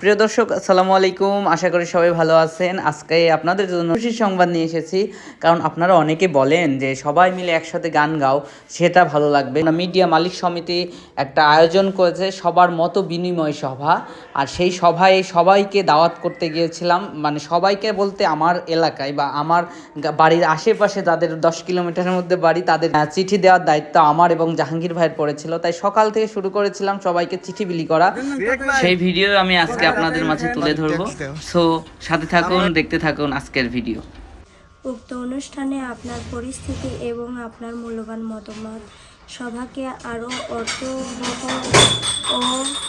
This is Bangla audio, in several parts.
প্রিয় দর্শক আসসালামু আলাইকুম। আশা করি সবাই ভালো আছেন। আজকে আপনাদের জন্য খুশির সংবাদ নিয়ে এসেছি। কারণ আপনারা অনেকে বলেন যে সবাই মিলে একসাথে গান গাও সেটা ভালো লাগবে মিডিয়া মালিক সমিতি একটা আয়োজন করেছে সবার মতো বিনিময় সভা। আর সেই সভায় সবাইকে দাওয়াত করতে গিয়েছিলাম। মানে সবাইকে বলতে আমার এলাকায় বা আমার বাড়ির আশেপাশে যাদের দশ কিলোমিটারের মধ্যে বাড়ি তাদের চিঠি দেওয়ার দায়িত্ব আমার এবং জাহাঙ্গীর ভাইয়ের পড়েছিল। তাই সকাল থেকে শুরু করেছিলাম সবাইকে চিঠি বিলি করা। সেই ভিডিও আমি আজকে আপনাদের মাঝে তুলে ধরবো। সো সাথে থাকুন দেখতে থাকুন আজকের ভিডিও উক্ত অনুষ্ঠানে আপনার পরিস্থিতি এবং আপনার মূল্যবান মতামত সভাকে আরও অর্থবহ ও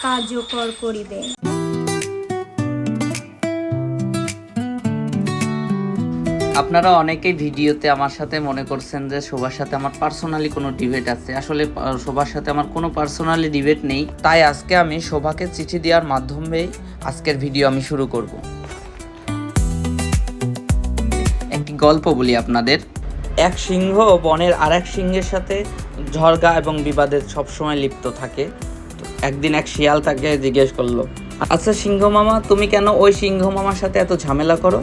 কার্যকর করিবে। আপনারা অনেকেই ভিডিওতে আমার সাথে মনে করছেন যে সবার সাথে আমার পার্সোনালি কোনো ডিবেট আছে। আসলে সবার সাথে আমার কোনো পার্সোনালি ডিবেট নেই। তাই আজকে আমি শোভাকে চিঠি দেওয়ার মাধ্যমেই আজকের ভিডিও আমি শুরু করব। একটি গল্প বলি আপনাদের। এক সিংহ বনের আর এক সিংহের সাথে ঝড়গা এবং বিবাদে সবসময় লিপ্ত থাকে। একদিন এক শিয়াল তাকে জিজ্ঞেস করল আচ্ছা সিংহ মামা, তুমি কেন ওই সিংহ মামার সাথে এত ঝামেলা করো?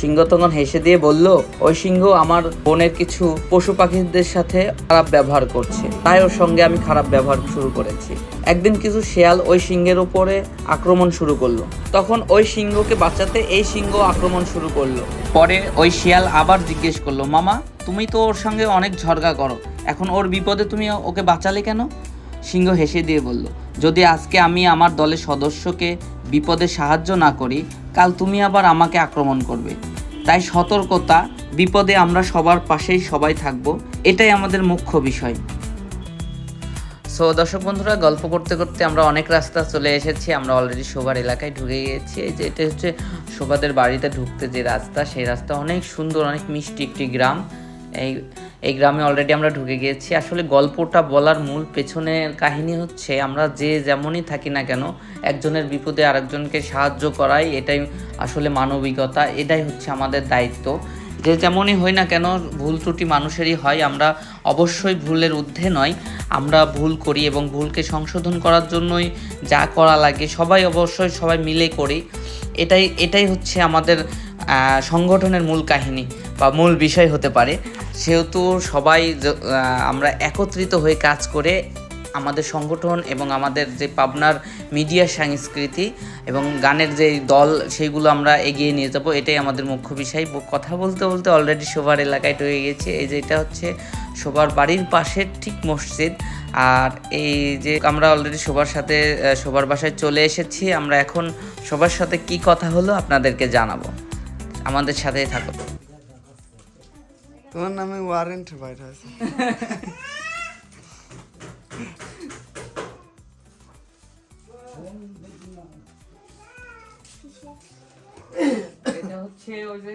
সিংহ তখন হেসে দিয়ে বলল, ওই সিংহ আমার বনের কিছু পশু পাখিদের সাথে খারাপ ব্যবহার করছে। তাই ওর সঙ্গে আমি খারাপ ব্যবহার শুরু করেছি। একদিন কিছু শেয়াল ওই সিংহের উপরে আক্রমণ শুরু করল। তখন ওই সিংহকে বাঁচাতে এই সিংহ আক্রমণ শুরু করল। পরে ওই শিয়াল আবার জিজ্ঞেস করল, মামা, তুমি তো ওর সঙ্গে অনেক ঝরগা করো। এখন ওর বিপদে তুমি ওকে বাঁচালে কেন? সিংহ হেসে দিয়ে বলল যদি আজকে আমি আমার দলের সদস্যকে বিপদে সাহায্য না করি, কাল তুমি আবার আমাকে আক্রমণ করবে। তাই সতর্কতা, বিপদে আমরা সবার পাশেই সবাই থাকব, এটাই আমাদের মুখ্য বিষয়। সো দর্শক বন্ধুরা, গল্প করতে করতে আমরা অনেক রাস্তা চলে এসেছি। আমরা অলরেডি শোভার এলাকায় ঢুকে গিয়েছি এই যে এটা হচ্ছে শোভাদের বাড়িতে ঢুকতে যে রাস্তা, সেই রাস্তা অনেক সুন্দর, অনেক মিষ্টি একটি গ্রাম। এই এই গ্রামে অলরেডি আমরা ঢুকে গিয়েছি। আসলে গল্পটা বলার মূল পেছনের কাহিনী হচ্ছে, আমরা যে যেমনই থাকি না কেন, একজনের বিপদে আরেকজনকে সাহায্য করাই, এটাই আসলে মানবিকতা, এটাই হচ্ছে আমাদের দায়িত্ব। যে যেমনই হই না কেন, ভুল ত্রুটি মানুষেরই হয়, আমরা অবশ্যই ভুলের ঊর্ধ্বে নয় আমরা ভুল করি এবং ভুলকে সংশোধন করার জন্যই যা করা লাগে, সবাই অবশ্যই সবাই মিলে করি। এটাই এটাই হচ্ছে আমাদের সংগঠনের মূল কাহিনী বা মূল বিষয় হতে পারে। সেহেতু সবাই আমরা একত্রিত হয়ে কাজ করে আমাদের সংগঠন এবং আমাদের যে পাবনার মিডিয়া সংস্কৃতি এবং গানের যে দল সেইগুলো আমরা এগিয়ে নিয়ে যাব, এটাই আমাদের মুখ্য বিষয়। কথা বলতে বলতে অলরেডি শোভার এলাকায় ঢুকে গেছে। এই যে এটা হচ্ছে শোভার বাড়ির পাশে ঠিক মসজিদ। আর এই যে আমরা অলরেডি সবার সাথে সবার বাসায় চলে এসেছি। আমরা এখন সবার সাথে কি কথা হলো আপনাদেরকে জানাব। আমাদের সাথেই থাকো। তোমার নামে ওয়ারেন্ট বাইর আছে। এটা হচ্ছে ওই যে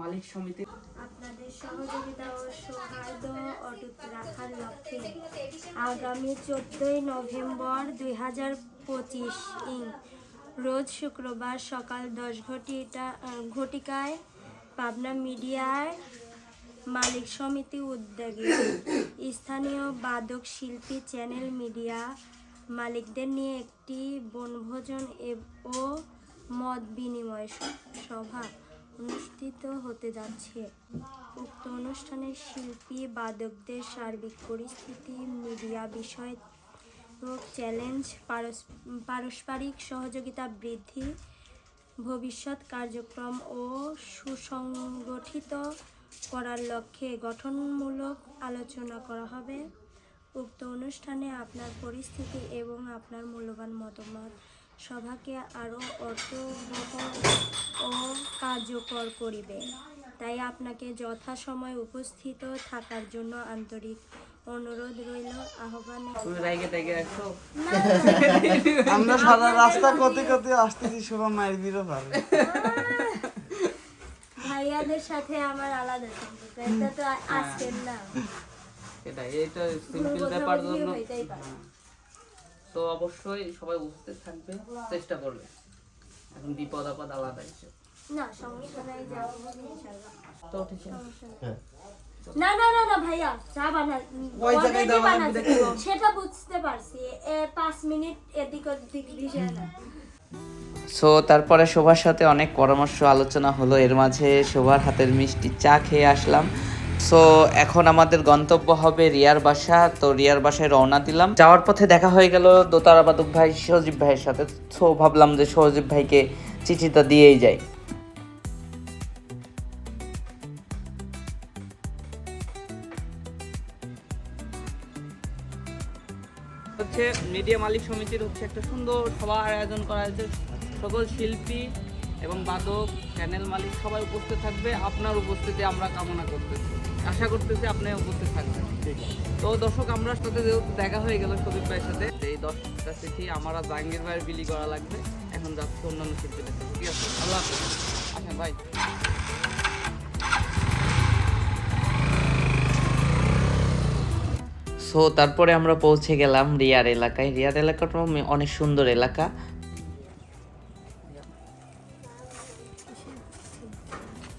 মালিক সমিতি। আপনাদের সহযোগিতা ও সৌহার্দ্য অটুট রাখার লক্ষ্যে আগামী চোদ্দোই নভেম্বর দুই হাজার পঁচিশ ইং রোজ শুক্রবার সকাল দশ ঘটিটা ঘটিকায় পাবনা মিডিয়ায় মালিক সমিতি উদ্যোগে। স্থানীয় বাদক শিল্পী চ্যানেল মিডিয়া মালিকদের নিয়ে একটি বনভোজন ও মত বিনিময় সভা অনুষ্ঠিত হতে যাচ্ছে। উক্ত অনুষ্ঠানে শিল্পী বাদকদের সার্বিক পরিস্থিতি, মিডিয়া বিষয় ও চ্যালেঞ্জ, পারস- পারস্পরিক সহযোগিতা বৃদ্ধি, ভবিষ্যৎ কার্যক্রম ও সুসংগঠিত করার লক্ষ্যে গঠনমূলক আলোচনা করা হবে। উক্ত অনুষ্ঠানে আপনার পরিস্থিতি এবং আপনার মূল্যবান মতামত, সভাকে আরও অর্থবহ ও কার্যকর করিবে। তাই আপনাকে যথাসময়ে উপস্থিত থাকার জন্য আন্তরিক অনুরোধ রইল আহ্বানে আমরা সারা রাস্তা কতে কতে আসতেছি সবাই মায়ের বিরো পারে ভাইয়াদের সাথে আমার আলাদা সম্পর্ক এটা তো আ- আজকের না। এটা এটা সিম্পল ব্যাপার জন্য। তো অবশ্যই সবাই উপস্থিত থাকবে চেষ্টা করবে। এখন বিপদ আপদ আলাদা হিসেবে না সমস্যা নাই যাওয়া হবে ইনশাআল্লাহ। তো ঠিক আছে। না না না না ভাইয়া চা বানা ওই জায়গায় already দেওয়া দেখো। সেটা বুঝতে পারছি এ পাঁচ মিনিট এদিক ওদিক না। সো তারপরে শোভার সাথে অনেক পরামর্শ আলোচনা হলো। এর মাঝে শোভার হাতের মিষ্টি চা খেয়ে আসলাম। সো এখন আমাদের গন্তব্য হবে রিয়ার বাসা। তো রিয়ার বাসায় রওনা দিলাম। যাওয়ার পথে দেখা হয়ে গেল দোতারা বাদক ভাই সজীব ভাইয়ের সাথে। সো ভাবলাম যে সজীব ভাইকে চিঠিটা দিয়েই যাই। মিডিয়া মালিক সমিতির হচ্ছে একটা সুন্দর সবার আয়োজন করা হয়েছে। সকল শিল্পী এবং বাদক চ্যানেল মালিক সবাই উপস্থিত থাকবে। আপনার উপস্থিতি আমরা কামনা করতেছি। আশা করতেছি আপনি উপস্থিত থাকবেন। তো দর্শক আমরা সাথে যেহেতু দেখা হয়ে গেল সদীপ ভাইয়ের সাথে এই দশটা চিঠি আমার জাহাঙ্গীর ভাইয়ের বিলি করা লাগবে। এখন যাচ্ছে অন্যান্য শিল্পীদের ঠিক আছে আল্লাহ হাফেজ। আসেন ভাই। সো তারপরে আমরা পৌঁছে গেলাম রিয়ার এলাকায়। রিয়ার এলাকাটা অনেক সুন্দর এলাকা।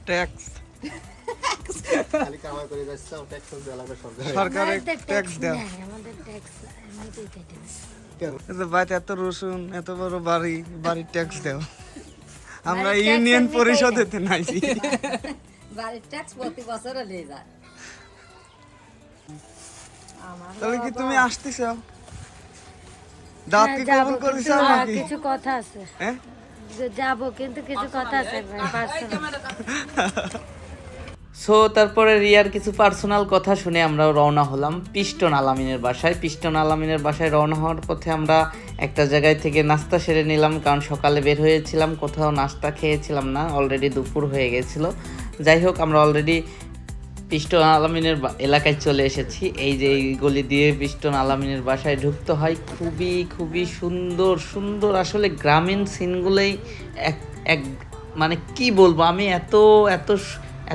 ট্যাক্স। খালি কামাই করে যাচ্ছে ট্যাক্স দেয় আমাদের ট্যাক্স বাড়িতে এত রসুন এত বড় বাড়ি বাড়ির ট্যাক্স দেও আমরা ইউনিয়ন পরিষদেতে নাইছি বাড়ির ট্যাক্স প্রতি বছরে নিয়ে যায়। তাহলে কি তুমি আসতেছ? দাঁত কি হ্যাঁ, কবুল করেছ নাকি? কিছু কথা আছে। হ্যাঁ? যাব কিন্তু কিছু কথা আছে সো তারপরে রিয়ার কিছু পার্সোনাল কথা শুনে আমরা রওনা হলাম পিস্টন আলামিনের বাসায়। পিস্টন আলামিনের বাসায় রওনা হওয়ার পথে আমরা একটা জায়গায় থেকে নাস্তা সেরে নিলাম কারণ সকালে বের হয়েছিলাম কোথাও নাস্তা খেয়েছিলাম না অলরেডি দুপুর হয়ে গেছিল। যাই হোক আমরা অলরেডি পিস্টন আলামিনের এলাকায় চলে এসেছি। এই যে এই গলি দিয়ে পিস্টন আলামিনের বাসায় ঢুকতে হয়। খুবই খুবই সুন্দর সুন্দর। আসলে গ্রামীণ সিনগুলোই এক এক মানে কি বলব? আমি এত এত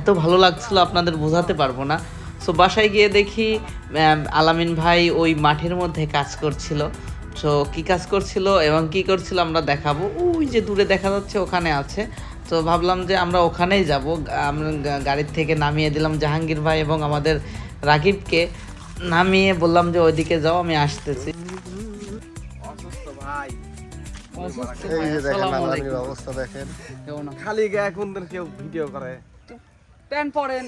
এত ভালো লাগছিল আপনাদের বোঝাতে পারব না। সো বাসায় গিয়ে দেখি আলামিন ভাই ওই মাঠের মধ্যে কাজ করছিল। সো কি কাজ করছিল এবং কি করছিল আমরা দেখাবো। ওই যে দূরে দেখা যাচ্ছে, ওখানে আছে। তো ভাবলাম যে আমরা ওখানেই যাব। আমরা গাড়ির থেকে নামিয়ে দিলাম জাহাঙ্গীর ভাই এবং আমাদের রাকিবকে। নামিয়ে বললাম যে ওইদিকে যাও আমি আসতেছি। খালি গায়ে কোনদিন কেউ ভিডিও করে? প্যান্ট পরেন।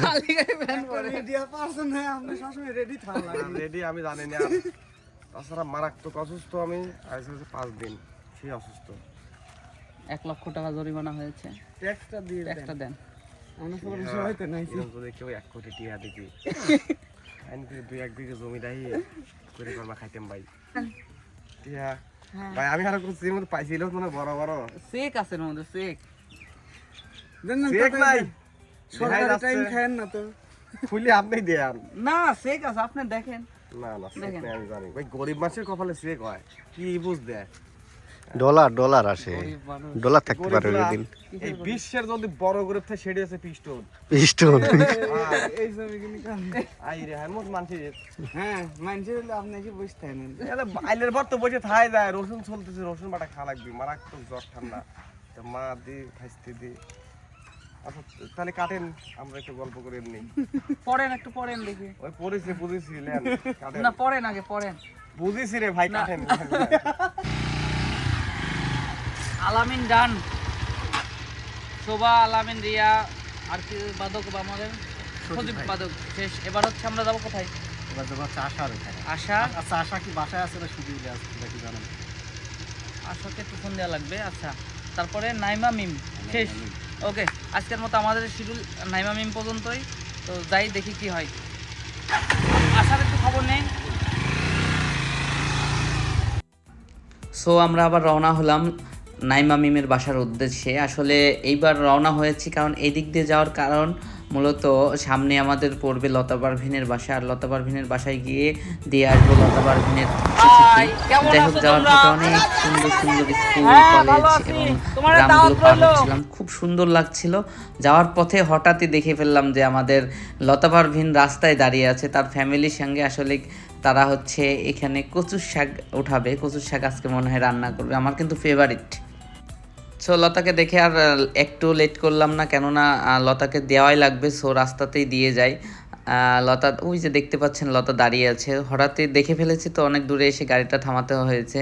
খালি গায়ে প্যান্ট পরেন। মিডিয়া পারসন হয়ে আপনি সবসময় রেডি থাকলাম রেডি আমি জানি না। তাছাড়া মারাত্মক অসুস্থ আমি আজ পাঁচ দিন সেই অসুস্থ। এক লক্ষ টাকা জরিমানা হয়েছে। ট্যাক্সটা দিয়ে দেন। দেন। আমরা সবার সবাই তো নাইছি যদি কেউ এক কোটি টিয়া দিতি আইন দুই এক বিঘে জমি দাহি করে কর্মা খাইতাম ভাই। টিয়া। ভাই আমি আরও কোনো সিমের পাইছিল মানে বড় বড়। চেক আছে এর মধ্যে চেক দেন না চেক নাই। সরকারি টাইম খায়েন না তো। খুলে আপনি দেন। না চেক আছে আপনি দেখেন। না না চেক দেখেন। আমি জানি। ভাই গরিব মানুষের কপালে চেক হয়। কি বুঝ দেয়? ডলার ডলার আসে। ডলার থাকতে পারে ওই দিন এই বিশ্বের যদি বড় গরিব থাকে সেটি আছে পিস্টন। পিস্টন। এই ছবি কিনে খান আই রে হ্যাঁ মোট মানুষের হ্যাঁ মানুষের হলে আপনি এসে বসে থাকেন এলা বাইলের পর তো বসে থাই যায় রসুন চলতেছে রসুন বাটা খাওয়া লাগবে মারাত্মক জ্বর ঠান্ডা। তো মা দি ভাইস্তি দি। আচ্ছা তাহলে কাটেন আমরা একটু গল্প করে এমনি। পড়েন একটু পড়েন দেখি। ওই পড়েছি বুঝেছি না পড়েন আগে পড়েন। বুঝেছি রে ভাই কাটেন। আলামিন ডান। শোভা আলামিন রিয়া আর কি বাদক বা আমাদের? সজীব বাদক শেষ। এবার হচ্ছে আমরা যাব কোথায়? এবার তো হচ্ছে আশার এখানে আশা? আচ্ছা আশা কি বাসায় আছে না শুধু আছে কি জানেন আশাকে একটু ফোন দেওয়া লাগবে আচ্ছা। তারপরে নাইমা মিম শেষ। ওকে আজকের মতো আমাদের শিডিউল নাইমা মিম পর্যন্তই। তো যাই দেখি কি হয়। আশার একটু খবর নেই। সো আমরা আবার রওনা হলাম নাইমা মিমের বাসার উদ্দেশ্যে। আসলে এইবার রওনা হয়েছি কারণ এই দিক দিয়ে যাওয়ার কারণ মূলত সামনে আমাদের পড়বে লতা পারভিনের বাসা। আর লতা পারভিনের বাসায় গিয়ে দিয়ে আসব লতা পারভিনের যাই হোক যাওয়ার পথে অনেক সুন্দর সুন্দর স্কুল কলেজ এবং গ্রামগুলো পার হচ্ছিলাম। খুব সুন্দর লাগছিল। যাওয়ার পথে হঠাৎই দেখে ফেললাম যে আমাদের লতা পারভিন রাস্তায় দাঁড়িয়ে আছে। তার ফ্যামিলির সঙ্গে আসলে তারা হচ্ছে এখানে কচুর শাক উঠাবে। কচুর শাক আজকে মনে হয় রান্না করবে। আমার কিন্তু ফেভারিট সো লতাকে দেখে আর একটু লেট করলাম না, কেননা লতাকে দেওয়াই লাগবে সো রাস্তাতেই দিয়ে যাই। লতা, ওই যে দেখতে পাচ্ছেন, লতা দাঁড়িয়ে আছে। হঠাৎই দেখে ফেলেছি তো, অনেক দূরে এসে গাড়িটা থামাতে হয়েছে।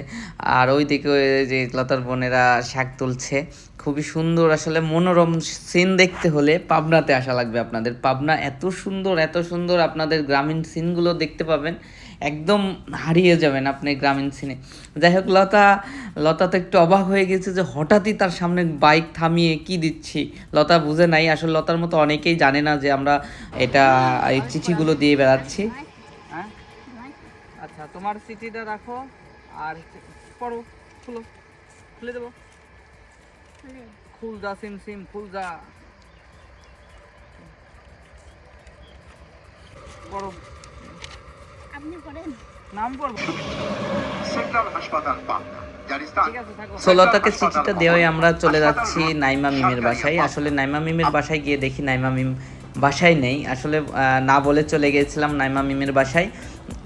আর ওই দিকে যে লতার বোনেরা শাক তুলছে। খুবই সুন্দর আসলে, মনোরম সিন দেখতে হলে পাবনাতে আসা লাগবে আপনাদের। পাবনা এত সুন্দর এত সুন্দর আপনাদের গ্রামীণ সিনগুলো দেখতে পাবেন। একদম হারিয়ে যাবেন আপনি গ্রামীণ সিনে। যাই হোক লতা লতা তো একটু অবাক হয়ে গেছে যে হঠাৎই তার সামনে বাইক থামিয়ে কি দিচ্ছি? লতা বুঝে নাই আসলে লতার মতো অনেকেই জানে না যে আমরা এটা এই চিঠিগুলো দিয়ে বেড়াচ্ছি। হ্যাঁ আচ্ছা তোমার চিঠিটা রাখো আর পড়ো খুলো খুলে দেবো? খুল যা সিম সিম খুল যা পড়ো আপনি পড়েন নাম পড়ব সেন্ট্রাল হাসপাতাল পাবনা জানিস্তান ষোলতাকে চিঠিটা দেওয়াই আমরা চলে যাচ্ছি নাইমা মিমের বাসায়। আসলে নাইমা মিমের বাসায় গিয়ে দেখি নাইমা মিম বাসায় নেই। আসলে আহ, না বলে চলে গিয়েছিলাম নাইমা মিমের বাসায়।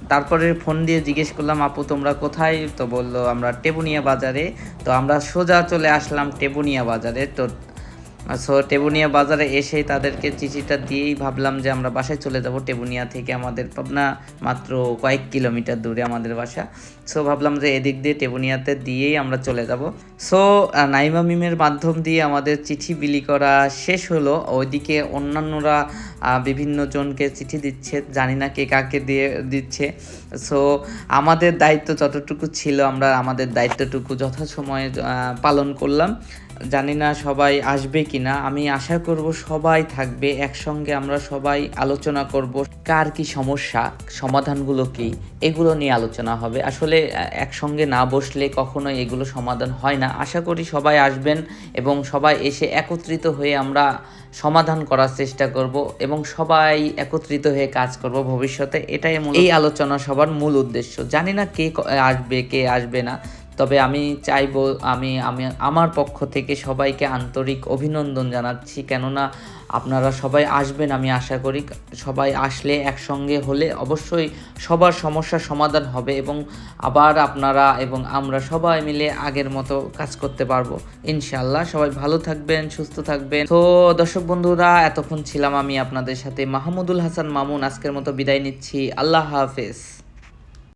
তারপরে ফোন দিয়ে জিজ্ঞেস করলাম আপু তোমরা কোথায়? তো বলল আমরা টেবুনিয়া বাজারে। তো আমরা সোজা চলে আসলাম টেবুনিয়া বাজারে। তো সো টেবুনিয়া বাজারে এসে তাদেরকে চিঠিটা দিয়েই ভাবলাম যে আমরা বাসায় চলে যাব। টেবুনিয়া থেকে আমাদের পাবনা মাত্র কয়েক কিলোমিটার দূরে আমাদের বাসা। সো ভাবলাম যে এদিক দিয়ে টেবুনিয়াতে দিয়েই আমরা চলে যাব। সো নাইমা মিমের মাধ্যম দিয়ে আমাদের চিঠি বিলি করা শেষ হলো। ওইদিকে অন্যান্যরা বিভিন্ন জনকে চিঠি দিচ্ছে। জানি না কে কাকে দিয়ে দিচ্ছে। সো আমাদের দায়িত্ব যতটুকু ছিল আমরা আমাদের দায়িত্বটুকু যথাসময়ে পালন করলাম। জানি না সবাই আসবে কিনা, আমি আশা করব সবাই থাকবে, একসঙ্গে আমরা সবাই আলোচনা করব কার কি সমস্যা, সমাধানগুলো কি, এগুলো নিয়ে আলোচনা হবে। আসলে একসঙ্গে না বসলে কখনোই এগুলো সমাধান হয় না। আশা করি সবাই আসবেন এবং সবাই এসে একত্রিত হয়ে আমরা সমাধান করার চেষ্টা করব এবং সবাই একত্রিত হয়ে কাজ করব ভবিষ্যতে। এটাই এই আলোচনা সবার মূল উদ্দেশ্য। জানি না কে, আসবে কে আসবে না। তবে আমি চাইব, আমি আমি, আমার পক্ষ থেকে সবাইকে আন্তরিক অভিনন্দন জানাচ্ছি। কেননা আপনারা সবাই আসবেন আমি আশা করি। সবাই আসলে একসঙ্গে হলে অবশ্যই সবার সমস্যার সমাধান হবে এবং আবার আপনারা এবং আমরা সবাই মিলে আগের মতো কাজ করতে পারব। ইনশাল্লাহ সবাই ভালো থাকবেন, সুস্থ থাকবেন। তো দর্শক বন্ধুরা, এতক্ষণ ছিলাম আমি আপনাদের সাথে মাহমুদুল হাসান মামুন। আজকের মতো বিদায় নিচ্ছি। আল্লাহ হাফেজ।